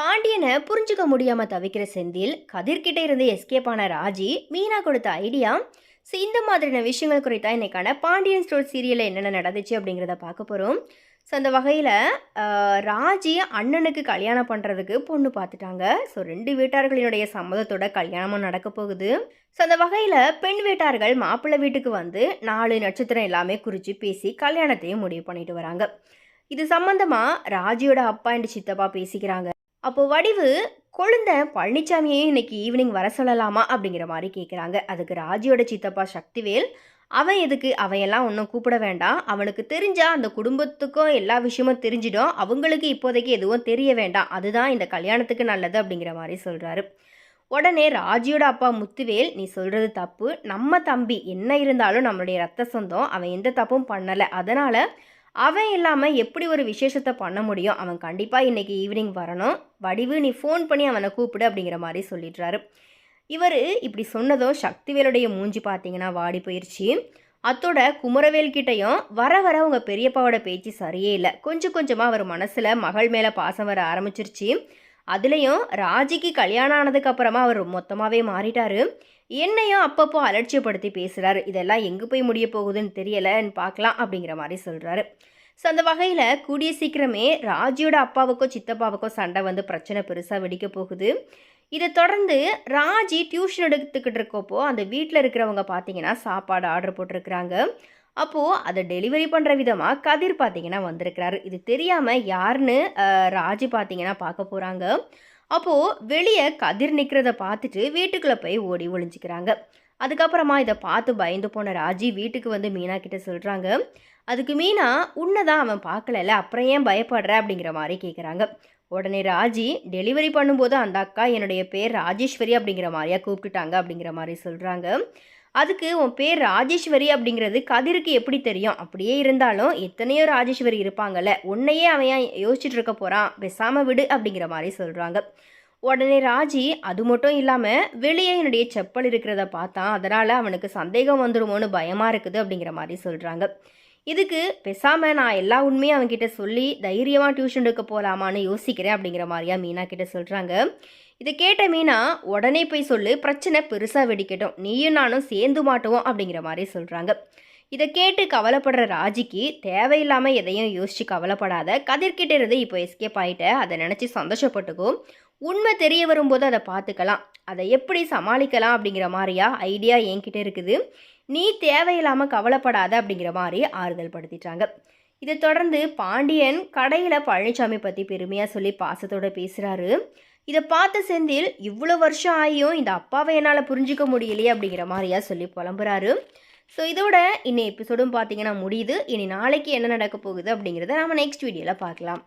பாண்டியனை புரிஞ்சுக்க முடியாம தவிக்கிற செந்தில் கதிர்கிட்ட இருந்து எஸ்கேப் ஆன ராஜி மீனா கொடுத்த ஐடியா ஸோ இந்த மாதிரியான விஷயங்கள் குறித்தா இன்னைக்கான பாண்டியன் ஸ்டோர் சீரியலில் என்னென்ன நடந்துச்சு அப்படிங்கிறத பார்க்க போகிறோம் ஸோ அந்த வகையில் ராஜி அண்ணனுக்கு கல்யாணம் பண்ணுறதுக்கு பொண்ணு பார்த்துட்டாங்க ஸோ ரெண்டு வீட்டார்களினுடைய சம்மதத்தோட கல்யாணமும் நடக்க போகுது. ஸோ அந்த வகையில் பெண் வீட்டார்கள் மாப்பிள்ளை வீட்டுக்கு வந்து நாலு நட்சத்திரம் எல்லாமே குறித்து பேசி கல்யாணத்தையும் முடிவு பண்ணிட்டு வராங்க. இது சம்மந்தமாக ராஜியோட அப்பா அண்ட் சித்தப்பா பேசிக்கிறாங்க. அப்போ வடிவு கொழுந்த பழனிசாமியையும் இன்னைக்கு ஈவினிங் வர சொல்லலாமா அப்படிங்கிற மாதிரி கேட்குறாங்க அதுக்கு ராஜியோட சித்தப்பா சக்திவேல் அவன் எதுக்கு? அவையெல்லாம் ஒன்றும் கூப்பிட வேண்டாம். அவனுக்கு தெரிஞ்சால் அந்த குடும்பத்துக்கும் எல்லா விஷயமும் தெரிஞ்சிடும். அவங்களுக்கு இப்போதைக்கு எதுவும் தெரிய வேண்டாம். அதுதான் இந்த கல்யாணத்துக்கு நல்லது அப்படிங்கிற மாதிரி சொல்கிறாரு உடனே ராஜியோட அப்பா முத்துவேல் நீ சொல்கிறது தப்பு. நம்ம தம்பி என்ன இருந்தாலும் நம்மளுடைய ரத்த சொந்தம். அவன் எந்த தப்பும் பண்ணலை. அதனால் அவன் இல்லாமல் எப்படி ஒரு விசேஷத்தை பண்ண முடியும்? அவன் கண்டிப்பாக இன்றைக்கி ஈவினிங் வரணும். வடிவு நீ ஃபோன் பண்ணி அவனை கூப்பிடு அப்படிங்கிற மாதிரி சொல்லிடுறாரு. இவர் இப்படி சொன்னதும் சக்திவேலுடைய மூஞ்சி பார்த்தீங்கன்னா வாடி போயிடுச்சு அத்தோட குமரவேல் கிட்டையும் வர வர உங்கள் பெரியப்பாவோட பேச்சு சரியே இல்லை. கொஞ்சம் கொஞ்சமாக அவர் மனசில் மகள் மேலே பாசம் வர ஆரம்பிச்சிருச்சு. அதுலேயும் ராஜிக்கு கல்யாணம் ஆனதுக்கு அப்புறமா அவர் மொத்தமாகவே மாறிட்டாரு. என்னையும் அப்பப்போ அலட்சியப்படுத்தி பேசுகிறாரு இதெல்லாம் எங்கே போய் முடிய போகுதுன்னு தெரியலைன்னு பார்க்கலாம் அப்படிங்கிற மாதிரி சொல்கிறாரு ஸோ அந்த வகையில் கூடிய சீக்கிரமே ராஜியோட அப்பாவுக்கோ சித்தப்பாவுக்கோ சண்டை வந்து பிரச்சனை பெருசாக வெடிக்க போகுது. இதை தொடர்ந்து ராஜி டியூஷன் எடுத்துக்கிட்டு இருக்கப்போ அந்த வீட்டில் இருக்கிறவங்க பார்த்தீங்கன்னா சாப்பாடு ஆர்டர் போட்டிருக்கிறாங்க. அப்போது அதை டெலிவரி பண்ணுற விதமாக கதிர் பார்த்தீங்கன்னா வந்திருக்கிறாரு. இது தெரியாமல் யாருன்னு ராஜி பார்த்தீங்கன்னா பார்க்க போகிறாங்க அப்போது வெளியே கதிர் நிற்கிறத பார்த்துட்டு வீட்டுக்குள்ளே போய் ஓடி ஒழிஞ்சிக்கிறாங்க அதுக்கப்புறமா இதை பார்த்து பயந்து போன ராஜி வீட்டுக்கு வந்து மீனா கிட்ட சொல்கிறாங்க அதுக்கு மீனா உன்னை தான் அவன் பார்க்கலல்ல அப்புறம் ஏன் பயப்படுற? அப்படிங்கிற மாதிரி கேட்குறாங்க உடனே ராஜி டெலிவரி பண்ணும்போது அந்த அக்கா என்னுடைய பேர் ராஜேஸ்வரி அப்படிங்கிற மாதிரியா கூப்பிட்டுட்டாங்க அப்படிங்கிற மாதிரி சொல்கிறாங்க அதுக்கு உன் பேர் ராஜேஸ்வரி அப்படிங்கிறது கதிருக்கு எப்படி தெரியும்? அப்படியே இருந்தாலும் எத்தனையோ ராஜேஸ்வரி இருப்பாங்கல்ல. உன்னையே அவன் யோசிச்சுட்டு இருக்க போகிறான் பேசாமல் விடு அப்படிங்கிற மாதிரி சொல்கிறாங்க உடனே ராஜி அது மட்டும் இல்லாமல் வெளியே என்னுடைய செப்பல் இருக்கிறத பார்த்தான் அதனால் அவனுக்கு சந்தேகம் வந்துடுமோன்னு பயமாக இருக்குது அப்படிங்கிற மாதிரி சொல்கிறாங்க இதுக்கு பேசாமல் நான் எல்லா உண்மையும் அவன்கிட்ட சொல்லி தைரியமாக டியூஷன் எடுக்க போகலாமான்னு யோசிக்கிறேன் அப்படிங்கிற மாதிரியா மீனா கிட்ட சொல்கிறாங்க இதை கேட்ட மீனா உடனே போய் சொல்லு பிரச்சனை பெருசாக வெடிக்கட்டும். நீயும் நானும் சேர்ந்து மாட்டுவோம் அப்படிங்கிற மாதிரி சொல்கிறாங்க இதை கேட்டு கவலைப்படுற ராஜிக்கு தேவையில்லாமல் எதையும் யோசித்து கவலைப்படாத. கதிர்கிட்ட இருந்து இப்போ எஸ்கேப் ஆகிட்ட அதை நினச்சி சந்தோஷப்பட்டுக்கும். உண்மை தெரிய வரும்போது அதை பார்த்துக்கலாம். அதை எப்படி சமாளிக்கலாம் அப்படிங்கிற மாதிரியா ஐடியா என்கிட்ட இருக்குது. நீ தேவையில்லாமல் கவலைப்படாத அப்படிங்கிற மாதிரி ஆறுதல் படுத்திட்டாங்க. இதை தொடர்ந்து பாண்டியன் கடையில் பழனிசாமி பற்றி பெருமையாக சொல்லி பாசத்தோடு பேசுகிறாரு இதை பார்த்த செந்தில் இவ்வளோ வருஷம் ஆகியும் இந்த அப்பாவை என்னால் புரிஞ்சிக்க முடியலையே அப்படிங்கிற மாதிரியா சொல்லி புலம்புறாரு. ஸோ இதோட இன்னும் எபிசோடும் பார்த்தீங்கன்னா முடியுது. இனி நாளைக்கு என்ன நடக்க போகுது அப்படிங்கிறத நம்ம நெக்ஸ்ட் வீடியோவில் பார்க்கலாம்.